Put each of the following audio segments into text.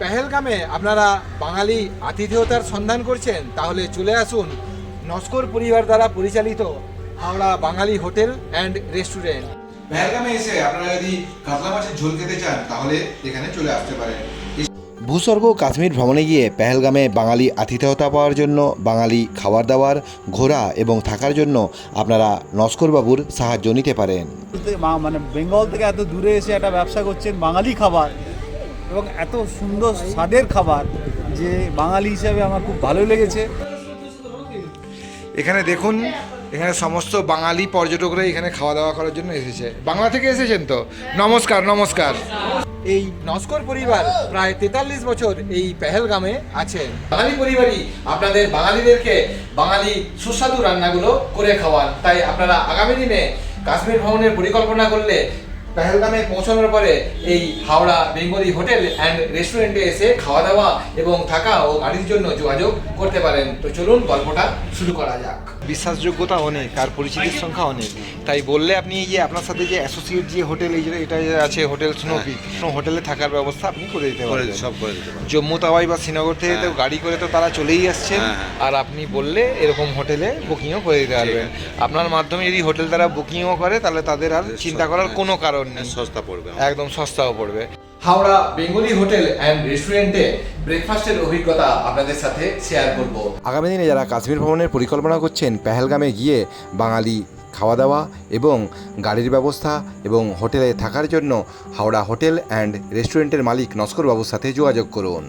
পেহেলগামে আপনারা বাঙালি আতিথেয়তার সন্ধান করছেন তাহলে চলে আসুন নস্কর পরিবার দ্বারা পরিচালিত Howrah Bangali hotel and restaurant. পেহেলগামে এসে আপনারা যদি কাতলা মাছের ঝোল খেতে চান তাহলে এখানে চলে আসতে পারেন। ভূস্বর্গ কাশ্মীর ভ্রমণে গিয়ে পেহেলগামে বাঙালি আতিথেয়তা পাওয়ার জন্য বাঙালি খাবার দাবার ঘোরা এবং থাকার জন্য আপনারা নস্করবাবুর সাহায্য নিতে পারেন। মানে বেঙ্গল থেকে এত দূরে এসে একটা ব্যবসা করছেন বাঙালি খাবার এবং এত সুন্দর স্বাদের খাবার যে বাঙালি হিসাবে আমার খুব ভালো লেগেছে। এখানে দেখুন, এখানে সমস্ত বাঙালি পর্যটকরা এখানে খাওয়া দাওয়া করার জন্য এসেছে। বাংলা থেকে এসেছেন তো? নমস্কার নমস্কার। এই নস্কর পরিবার প্রায় তেতাল্লিশ বছর এই পেহেলগামে আছেন বাঙালি পরিবারই আপনাদের বাঙালিদেরকে বাঙালি সুস্বাদু রান্নাগুলো করে খাওয়ান। তাই আপনারা আগামী দিনে কাশ্মীর ভ্রমণের পরিকল্পনা করলে পেহেলগামে পৌঁছানোর পরে এই হাওড়া বেঙ্গলি হোটেল অ্যান্ড রেস্টুরেন্টে এসে খাওয়া দাওয়া এবং থাকা ও গাড়ির জন্য যোগাযোগ করতে পারেন। তো চলুন গল্পটা শুরু করা যাক। বিশ্বাসযোগ্যতা অনেক আর পরিচিতির সংখ্যা অনেক। তাই বললে আপনি এই যে আপনার সাথে যে অ্যাসোসিয়েট যে হোটেল এই যে এটা আছে হোটেল স্নোপি হোটেলে থাকার ব্যবস্থা আপনি করে দিতে পারেন সব করে দিতে পারব জম্মু তাওয়াই বা শ্রীনগর থেকে তো হ্যাঁ। গাড়ি করে তো তারা চলেই আসছেন। হ্যাঁ, হ্যাঁ। আর আপনি বললে এরকম হোটেলে বুকিংও করে দিতে পারবেন। আপনার মাধ্যমে যদি হোটেল দ্বারা বুকিংও করে তাহলে তাদের আর চিন্তা করার কোনো কারণ নেই। সস্তা পড়বে। একদম সস্তাও পড়বে। হাওড়া বেঙ্গলি হোটেল অ্যান্ড রেস্টুরেন্টে ব্রেকফাস্টের অভিজ্ঞতা আপনাদের সাথে শেয়ার করব। আগামী দিনে যারা কাশ্মীর ভ্রমণের পরিকল্পনা করছেন পেহেলগামে গিয়ে বাঙালি খাওয়া দাওয়া এবং গাড়ির ব্যবস্থা এবং হোটেলে থাকার জন্য হাওড়া হোটেল অ্যান্ড রেস্টুরেন্টের মালিক নস্কর বাবুর সাথে যোগাযোগ করুন।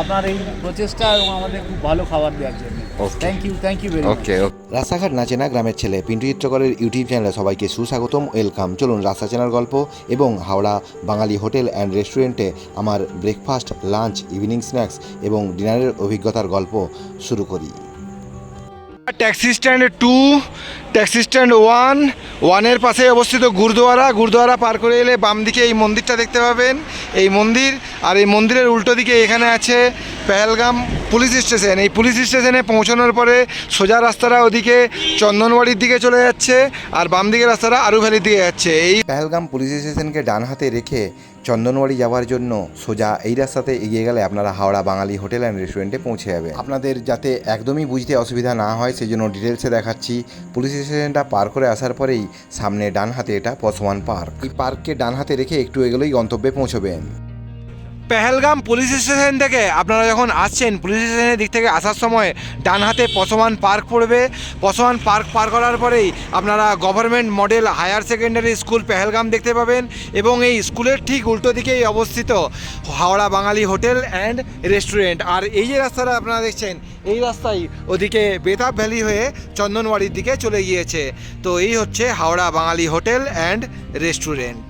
আপনার এই প্রচেষ্টা এবং আমাদের খুব ভালো খাবার দেওয়ার জন্য। Thank you thank you very okay রাস্তাঘাট নাচেনা গ্রামের ছেলে পিন্টু চিত্রকরের ইউটিউব চ্যানেলে সবাইকে সুস্বাগতম, ওয়েলকাম। চলুন রাস্তা চেনার গল্প এবং হাওড়া বাঙালি হোটেল অ্যান্ড রেস্টুরেন্টে আমার ব্রেকফাস্ট, লাঞ্চ, ইভিনিং স্ন্যাক্স এবং ডিনারের অভিজ্ঞতার গল্প শুরু করি। Taxi stand two, taxi stand one, ওয়ানের পাশে অবস্থিত গুরুদুয়ারা। গুরুদুয়ারা পার করে এলে বাম দিকে এই মন্দিরটা দেখতে পাবেন। এই মন্দির আর এই মন্দিরের উল্টো দিকে এখানে আছে পেহেলগাম পুলিশ স্টেশন। এই পুলিশ স্টেশনে পৌঁছানোর পরে সোজা রাস্তাটা ওদিকে চন্দনবাড়ির দিকে চলে যাচ্ছে আর বাম দিকের রাস্তাটা আরু ভ্যালির দিকে যাচ্ছে। এই পেহেলগাম পুলিশ স্টেশনকে ডান হাতে রেখে চন্দনবাড়ি যাওয়ার জন্য সোজা এই রাস্তাতে এগিয়ে গেলে আপনারা হাওড়া বাঙালি হোটেল অ্যান্ড রেস্টুরেন্টে পৌঁছে যাবে আপনাদের যাতে একদমই বুঝতে অসুবিধা না হয় সেই জন্য ডিটেলসে দেখাচ্ছি। পুলিশ স্টেশনটা পার করে আসার পরেই সামনে ডান হাতে এটা পসওয়ান পার্ক। এই পার্ককে ডান হাতে রেখে একটু এগোলেই গন্তব্যে পৌঁছবেন। পেহেলগাম পুলিশ স্টেশন থেকে আপনারা যখন আসছেন, পুলিশ স্টেশনের দিক থেকে আসার সময় ডান হাতে পসমান পার্ক পড়বে। পসমান পার্ক পার করার পরেই আপনারা government model higher secondary school Pahalgam দেখতে পাবেন এবং এই স্কুলের ঠিক উল্টো দিকেই অবস্থিত Howrah Bangali hotel and restaurant. আর এই যে রাস্তাটা আপনারা দেখছেন, এই রাস্তায় ওদিকে বেতাব ভ্যালি হয়ে চন্দনবাড়ির দিকে চলে গিয়েছে। তো এই হচ্ছে Howrah Bangali hotel and restaurant.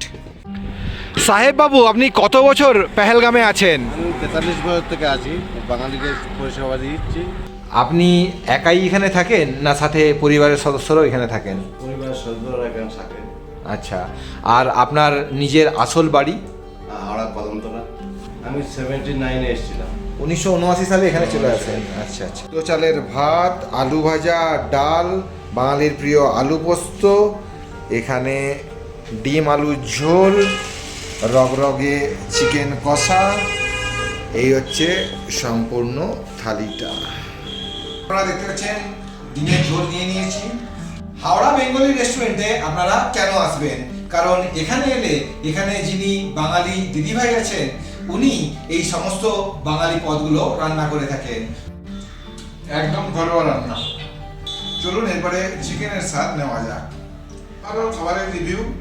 সাহেব বাবু আপনি কত বছর পেহেলগামে আছেন? আমি তেতাল্লিশ বছর থেকে আছি বাঙালিকে পরিষেবা দিচ্ছি। আপনি একাই এখানে থাকেন না সাথে পরিবারের সদস্যরাও এখানে থাকেন? পরিবারের সদস্যরা এখানে থাকে আচ্ছা আর আপনার নিজের আসল বাড়ি? হাওড়া কদমতলা। আমি সেভেন্টি নাইনে এসেছিলাম। উনিশশো উনআশি সালে এখানে চলে আসেন? আচ্ছা আচ্ছা। তো চালের ভাত আলু ভাজা ডাল বাঙালির প্রিয় আলু পোস্ত এখানে ডিম আলু ঝোল রগরগে চিকেন কষা। এই হচ্ছে সম্পূর্ণ থালিটা। আপনারা দেখতে পাচ্ছেন ডিমের ঝোল নিয়ে নিয়েছি। হাওড়া বেঙ্গলি রেস্টুরেন্টে আপনারা কেন আসবেন? কারণ এখানে এলে এখানে যিনি বাঙালি দিদিভাই আছেন উনি এই সমস্ত বাঙালি পদগুলো রান্না করে থাকেন। একদম ঘরোয়া রান্না। চলুন এরপরে চিকেনের স্বাদ নেওয়া যাক। আরও খাবারের রিভিউ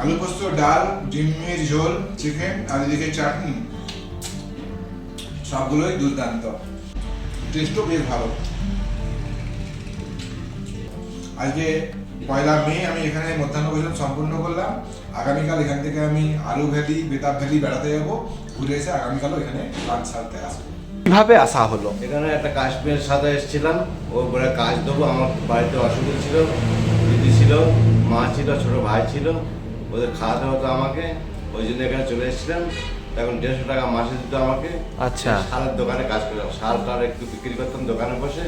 আলু পোস্ত ডাল ডিমের ঝোল চিকেন আর এদিকে চাটনি। সবগুলোই দুর্দান্ত। টেস্টও বেশ ভালো। আজকে পয়লা মে আমি এখানে মধ্যাহ্ন ভোজন সম্পূর্ণ করলাম। আগামীকাল এখান থেকে আমি আলু ভ্যালি বেতাব ভ্যালি বেড়াতে যাব। ঘুরে এসে আগামীকালও এখানে লাঞ্চ সারতে আসব। কীভাবে আসা হলো? এখানে একটা কাশ্মীরের সাথে এসেছিলাম। ওর পরে কাজ দেবো। আমার বাড়িতে অসুবিধা ছিল দিদি ছিল মা ছিল ছোট ভাই ছিল। ওদের খাওয়াতে হতো আমাকে ওই জন্য এখানে চলে এসেছিলাম। এখন দেড়শো টাকা মাসে দিত আমাকে। আচ্ছা। সারের দোকানে কাজ করলাম সার টার একটু বিক্রি করতাম দোকানে বসে।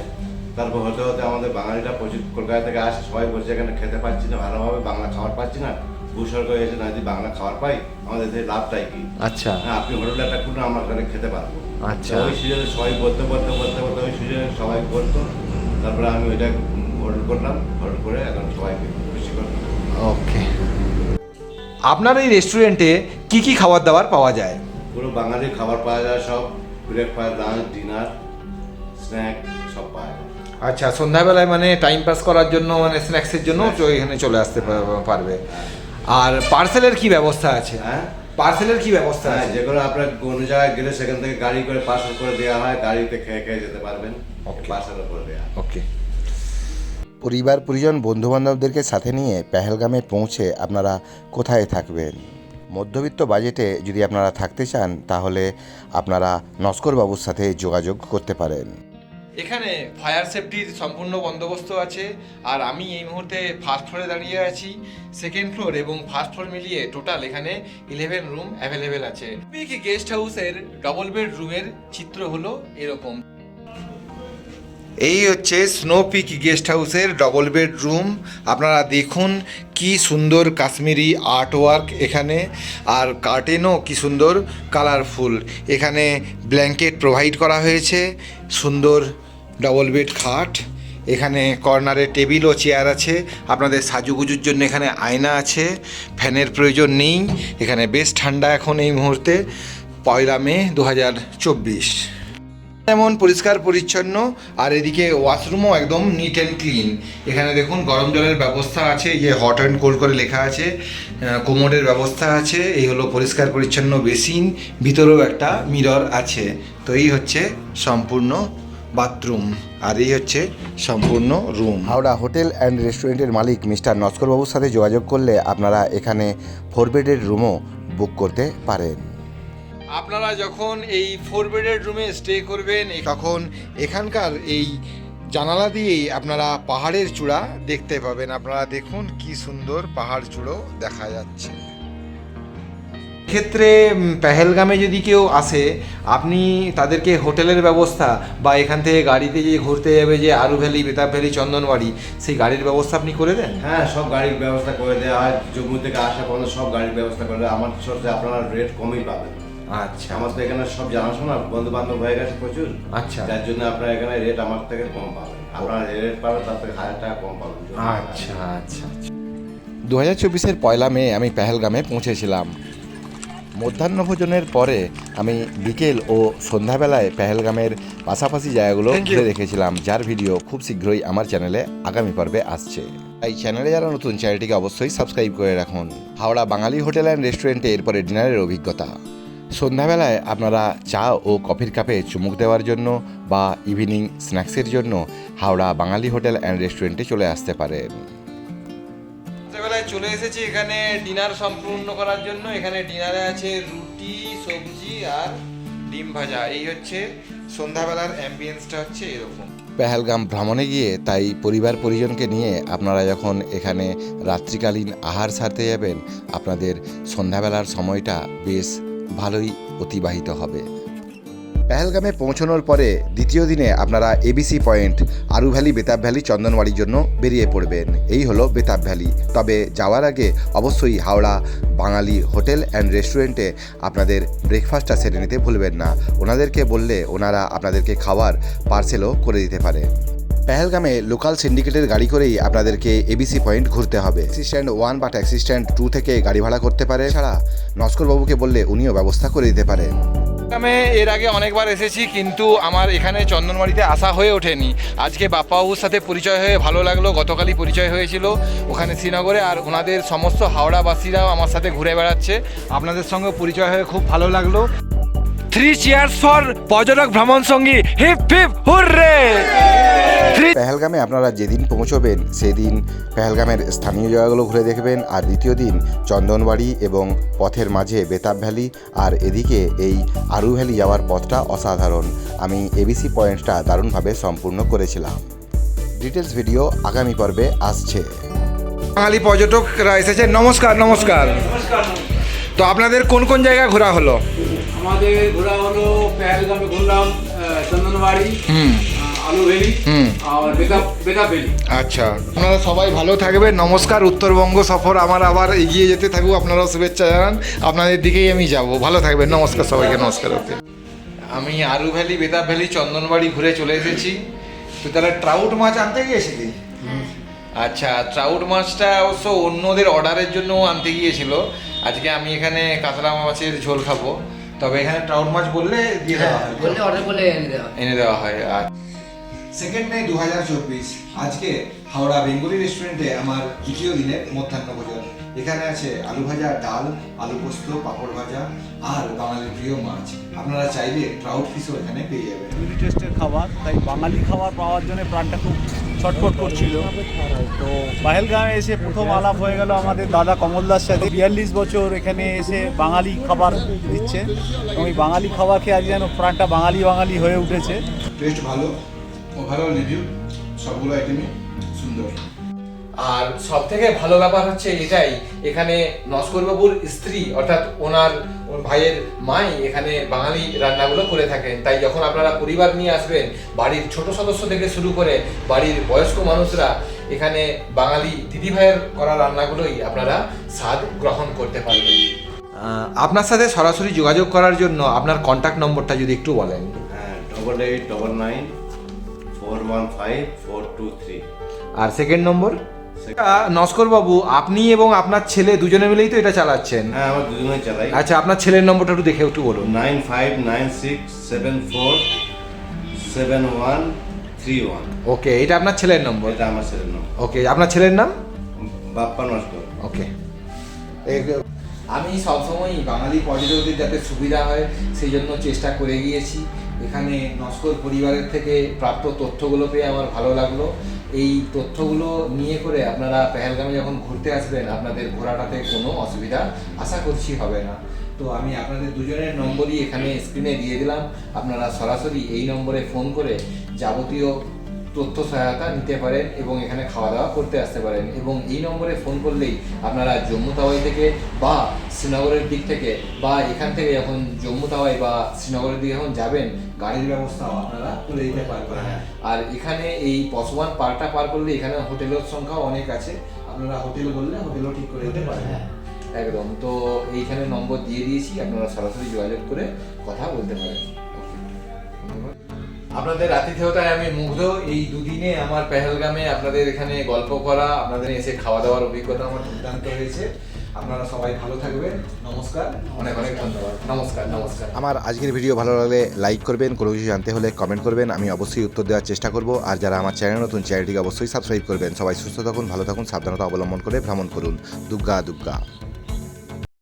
তারপর হতে হতে আমাদের বাঙালিরা প্রচুর কলকাতা থেকে আসে। সবাই বসে এখানে খেতে পাচ্ছি না ভালোভাবে বাংলা খাবার পাচ্ছি না। ভূস্বর্গ এসে না যদি বাংলা খাবার পাই আমাদের এতে লাভটাই কি? আচ্ছা। হ্যাঁ আপনি হোটেলে একটা খুলুন আমরা ওখানে খেতে পারব। আচ্ছা। ওই সিজনে সবাই বলতে বলতে বলতে বলতে ওই সিজনে সবাই বলতো। তারপরে আমি ওইটা হোটেল করলাম। হোটেল করে এখন সবাইকে খুশি করলাম। আপনার এই রেস্টুরেন্টে কি কি খাবার দাবার পাওয়া যায়? পুরো বাঙালি খাবার পাওয়া যায় সব। ব্রেকফাস্ট লাঞ্চ ডিনার স্ন্যাক সব পাওয়া যায়। আচ্ছা সন্ধ্যাবেলায় মানে টাইম পাস করার জন্য মানে স্ন্যাক্সের জন্য তো এখানে চলে আসতে পারবে। আর পার্সেলের কি ব্যবস্থা আছে? হ্যাঁ? পার্সেলের কি ব্যবস্থা হ্যাঁ আছে? যেগুলো আপনার কোনো জায়গায় গেলে সেখান থেকে গাড়ি করে পার্সেল করে দেওয়া হয় গাড়িতে খেয়ে খেয়ে যেতে পারবেন। Okay. পার্সেল করে দেওয়া ওকে পরিবার, পরিজন, বন্ধুবান্ধবদেরকে সাথে নিয়ে পেহেলগামে পৌঁছে আপনারা কোথায় থাকবেন? মধ্যবিত্ত বাজেটে যদি আপনারা থাকতে চান, তাহলে আপনারা নস্কর বাবুর সাথে যোগাযোগ করতে পারেন। এখানে ফায়ার সেফটির সম্পূর্ণ বন্দোবস্ত আছে, আর আমি এই মুহূর্তে ফার্স্ট ফ্লোরে দাঁড়িয়ে আছি, সেকেন্ড ফ্লোর এবং ফার্স্ট ফ্লোর মিলিয়ে টোটাল এখানে ইলেভেন রুম অ্যাভেলেবেল আছে। গেস্ট হাউসের ডবল বেড রুমের চিত্র হলো এরকম। এই হচ্ছে স্নো পিক গেস্ট হাউসের ডবল বেড রুম আপনারা দেখুন কি সুন্দর কাশ্মীরি আর্ট ওয়ার্ক এখানে, আর কার্টেনও কি সুন্দর কালারফুল এখানে ব্ল্যাঙ্কেট প্রোভাইড করা হয়েছে, সুন্দর ডবল বেড খাট। এখানে কর্নারে টেবিল ও চেয়ার আছে, আপনাদের সাজুগুজুর জন্য এখানে আয়না আছে, ফ্যানের প্রয়োজন নেই। এখানে বেশ ঠান্ডা এখন এই মুহূর্তে, পয়লা মে দু হাজার চব্বিশ। যেমন পরিষ্কার, পরিচ্ছন্ন, আর এদিকে ওয়াশরুমও একদম নিট অ্যান্ড ক্লিন এখানে দেখুন গরম জলের ব্যবস্থা আছে যে হট অ্যান্ড কোল্ড করে লেখা আছে কোমোডের ব্যবস্থা আছে, এই হলো পরিষ্কার, পরিচ্ছন্ন বেসিন, ভিতরেও একটা মিরর আছে। তো এই হচ্ছে সম্পূর্ণ বাথরুম, আর এই হচ্ছে সম্পূর্ণ রুম হাওড়া হোটেল অ্যান্ড রেস্টুরেন্টের মালিক মিস্টার নস্কর বাবুর সাথে যোগাযোগ করলে আপনারা এখানে ফোর বেডের রুমও বুক করতে পারেন। আপনারা যখন এই ফোর বেডের রুমে স্টে করবেন তখন এখানকার এই জানালা দিয়েই আপনারা পাহাড়ের চূড়া দেখতে পাবেন। আপনারা দেখুন কি সুন্দর পাহাড় চূড়ো দেখা যাচ্ছে। ক্ষেত্রে পেহেলগামে যদি কেউ আসে, আপনি তাদেরকে হোটেলের ব্যবস্থা বা এখান থেকে গাড়িতে যে ঘুরতে যাবে যে আরু ভ্যালি, বেতাব ভ্যালি, চন্দনবাড়ি, সেই গাড়ির ব্যবস্থা আপনি করে দেন? হ্যাঁ সব গাড়ির ব্যবস্থা করে দেওয়া হয় জম্মু থেকে আসা পর্যন্ত সব গাড়ির ব্যবস্থা করে দেওয়া আমার সাথে আপনারা রেট কমই পাবেন। আচ্ছা। আমার তো এখানে সব জানাশোনা বন্ধু বান্ধব হয়ে গেছে প্রচুর। আচ্ছা। যার জন্য আপনারা এখানে রেট আমার থেকে কম পাবেন। আপনারা রেট পাবেন তার থেকে হাজার টাকা কম পাবেন। আচ্ছা আচ্ছা আচ্ছা। দু হাজার চব্বিশের পয়লা মে আমি পেহেলগামে পৌঁছেছিলাম। মধ্যাহ্নভোজনের পরে আমি বিকেল ও সন্ধ্যাবেলায় পেহেলগামের পাশাপাশি জায়গাগুলো. ঘুরে রেখেছিলাম যার ভিডিও খুব শীঘ্রই আমার চ্যানেলে আগামী পর্বে আসছে। তাই চ্যানেলে যারা নতুন চ্যানেলটিকে অবশ্যই সাবস্ক্রাইব করে রাখুন। হাওড়া বাঙালি হোটেল অ্যান্ড রেস্টুরেন্টে এরপরে ডিনারের অভিজ্ঞতা। সন্ধ্যাবেলায় আপনারা চা ও কফির কাপে চুমুক দেওয়ার জন্য বা ইভিনিং স্ন্যাক্সের জন্য হাওড়া বাঙালি হোটেল অ্যান্ড রেস্টুরেন্টে চলে আসতে পারেন। রাত্রেবেলায় চলে এসেছি এখানে ডিনার সম্পূর্ণ করার জন্য। এখানে ডিনারে আছে রুটি সবজি আর ডিম ভাজা। এই হচ্ছে সন্ধ্যাবেলার অ্যাম্বিয়েন্সটা হচ্ছে এরকম। পেহেলগাম ভ্রমণে গিয়ে তাই পরিবার পরিজনকে নিয়ে আপনারা যখন এখানে রাত্রিকালীন আহার সারতে যাবেন আপনাদের সন্ধ্যাবেলার সময়টা বেশ ভালোই অতিবাহিত হবে। পেহেলগামে পৌঁছানোর পরে দ্বিতীয় দিনে আপনারা ABC point, Aru valley, Betaab valley চন্দনওয়াড়ির জন্য বেরিয়ে পড়বেন। এই হলো বেতাব ভ্যালি। তবে যাওয়ার আগে অবশ্যই হাওড়া, বাঙালি হোটেল অ্যান্ড রেস্টুরেন্টে আপনাদের ব্রেকফাস্টটা সেরে নিতে ভুলবেন না। ওনাদেরকে বললে ওনারা আপনাদেরকে খাবার পার্সেলও করে দিতে পারে। পেহেলগামে লোকাল সিন্ডিকেটের গাড়ি করেই আপনাদেরকে এবিসি পয়েন্ট ঘুরতে হবে। ট্যাক্সি স্ট্যান্ড ওয়ান বা ট্যাক্সি স্ট্যান্ড টু থেকে গাড়ি ভাড়া করতে পারে। ছাড়া নস্কর বাবুকে বললে উনিও ব্যবস্থা করে দিতে পারেন। আমি এর আগে অনেকবার এসেছি, কিন্তু আমার এখানে চন্দনবাড়িতে আসা হয়ে ওঠেনি। আজকে বাপ্পাবাবুর সাথে পরিচয় হয়ে ভালো লাগল, গতকালই পরিচয় হয়েছিল ওখানে শ্রীনগরে, আর ওনাদের সমস্ত হাওড়াবাসীরাও আমার সাথে ঘুরে বেড়াচ্ছে। আপনাদের সঙ্গে পরিচয় হয়ে খুব ভালো লাগল। থ্রি চেয়ার্স ফর পর্যটক ভ্রমণ সঙ্গী হিপ হিপ, হুররে! পেহেলগামে আপনারা যেদিন পৌঁছবেন সেদিন পেহেলগামের স্থানীয় জায়গাগুলো ঘুরে দেখবেন। আর দ্বিতীয় দিন চন্দনবাড়ি এবং পথের মাঝে বেতাব ভ্যালি আর এদিকে এই আরু ভ্যালি যাওয়ার পথটা অসাধারণ। আমি এবিসি পয়েন্টটা দারুণভাবে সম্পূর্ণ করেছিলাম। ডিটেলস ভিডিও আগামী পর্বে আসছে। বাঙালি পর্যটকরা এসেছে। নমস্কার নমস্কার। তো আপনাদের কোন কোন জায়গা ঘোরা হলো? আমাদের ঘোরা হলো পেহেলগামে ঘুরলাম চন্দনবাড়ি। হুম। আলু ভেলি আর বেদা বেদা ভেলি। আচ্ছা আপনারা সবাই ভালো থাকবেন। নমস্কার উত্তরবঙ্গ সফর আমার আবার এগিয়ে যেতে থাকুক। আপনারাও শুভেচ্ছা জানান। আপনাদের দিকেই আমি যাব। ভালো থাকবেন। নমস্কার সবাইকে। নমস্কার ওকে আমি আরু ভ্যালি বেদা ভ্যালি চন্দনবাড়ি ঘুরে চলে এসেছি। তুই তাহলে ট্রাউট মাছ আনতে গিয়েছিলি? আচ্ছা ট্রাউট মাছটা অবশ্য অন্যদের অর্ডারের জন্য আনতে গিয়েছিল। আজকে আমি এখানে কাতলা মাছের ঝোল খাব। তবে এখানে ট্রাউট মাছ বললে দিয়ে দেওয়া হয়। বললে অর্ডার করলে এনে দেওয়া এনে দেওয়া হয় আর সেকেন্ড মে দু হাজার চব্বিশ আজকে হাওড়া বেঙ্গলি রেস্টুরেন্টে আমার দ্বিতীয় দিনের মধ্যাহ্ন ভোজন। এখানে আছে আলু ভাজা ডাল আলু পোস্ত পাঁপড় ভাজা আর বাঙালির প্রিয় মাছ। আপনারা চাইলে ট্রাউট ফিশও এখানে পেয়ে যাবেন। ইউনি টেস্টের খাবার তাই বাঙালি খাবার পাওয়ার জন্য প্রাণটা খুব ছটফট করছিল। তো পাহেলগাঁয়ে এসে প্রথম আলাপ হয়ে গেল আমাদের দাদা কমলদার সাথে। বিয়াল্লিশ বছর এখানে এসে বাঙালি খাবার দিচ্ছে। এবং এই বাঙালি খাবার খেয়ে আজ যেন প্রাণটা বাঙালি বাঙালি হয়ে উঠেছে। টেস্ট ভালো। ওভারঅল রিভিউ সবগুলো আইটেমই সুন্দর। আর সব থেকে ভালো ব্যাপার হচ্ছে এটাই এখানে নস্করবাবুর স্ত্রী অর্থাৎ ওনার ভাইয়ের মাই এখানে বাঙালি রান্নাগুলো করে থাকেন। তাই যখন আপনারা পরিবার নিয়ে আসবেন বাড়ির ছোট সদস্য থেকে শুরু করে বাড়ির বয়স্ক মানুষরা এখানে বাঙালি দিদি ভাইয়ের করা রান্নাগুলোই আপনারা স্বাদ গ্রহণ করতে পারবেন। আপনার সাথে সরাসরি যোগাযোগ করার জন্য আপনার কন্ট্যাক্ট নম্বরটা যদি একটু বলেন। হ্যাঁ double eight double nine four one five four two three আর সেকেন্ড নম্বর নস্কর বাবু আপনি এবং আপনার ছেলে দুজনে মিলেই তো এটা চালাচ্ছেন। হ্যাঁ আমরা দুজনে চালাই। আচ্ছা আপনার ছেলের নম্বরটা একটু দেখে একটু বলুন। Nine five nine six seven four seven one three one okay এটা আপনার ছেলের নম্বর। এটা আমার ছেলের নাম ওকে আপনার ছেলের নাম? বাপ্পা নষ্ট ওকে আমি সবসময়ই বাঙালি পর্যটকদের যাতে সুবিধা হয় সেই জন্য চেষ্টা করে গিয়েছি। এখানে নস্কর পরিবারের থেকে প্রাপ্ত তথ্যগুলো পেয়ে আমার ভালো লাগল। এই তথ্যগুলো নিয়ে করে আপনারা পেহেলগামে যখন ঘুরতে আসবেন, আপনাদের ঘোরাটাতে কোনো অসুবিধা আশা করছি হবে না। তো আমি আপনাদের দুজনের নম্বরই এখানে স্ক্রিনে দিয়ে দিলাম। আপনারা সরাসরি এই নম্বরে ফোন করে যাবতীয় তথ্য সহায়তা নিতে পারেন এবং এখানে খাওয়া দাওয়া করতে আসতে পারেন এবং এই নম্বরে ফোন করলেই আপনারা জম্মু তাওয়াই থেকে বা শ্রীনগরের দিক থেকে বা এখান থেকে যখন জম্মু তাওয়াই বা শ্রীনগরের দিকে যখন যাবেন গাড়ির ব্যবস্থাও আপনারা করে দিতে পারবেন। আর এখানে এই পশওয়ান পার্কটা পার করলে এখানে হোটেলের সংখ্যাও অনেক আছে। আপনারা হোটেল বললে হোটেলও ঠিক করে দিতে পারেন একদম। তো এইখানে নম্বর দিয়ে দিয়েছি আপনারা সরাসরি যোগাযোগ করে কথা বলতে পারেন। আপনাদের আতিথেয়তায় আমি মুগ্ধ। এই দুদিনে আমার পেহেলগামে আপনাদের এখানে গল্প করা, আপনাদের এসে খাওয়া দাওয়ার অভিজ্ঞতা আমার দুর্দান্ত হয়েছে। আপনারা সবাই ভালো থাকবেন। নমস্কার। অনেক অনেক ধন্যবাদ। নমস্কার নমস্কার। আমার আজকের ভিডিও ভালো লাগলে লাইক করবেন, কোনো কিছু জানতে হলে কমেন্ট করবেন। আমি অবশ্যই উত্তর দেওয়ার চেষ্টা করব। আর যারা আমার চ্যানেল নতুন, চ্যানেলটিকে অবশ্যই সাবস্ক্রাইব করবেন। সবাই সুস্থ থাকুন, ভালো থাকুন, সাবধানতা অবলম্বন করে ভ্রমণ করুন। দুর্গা দুর্গা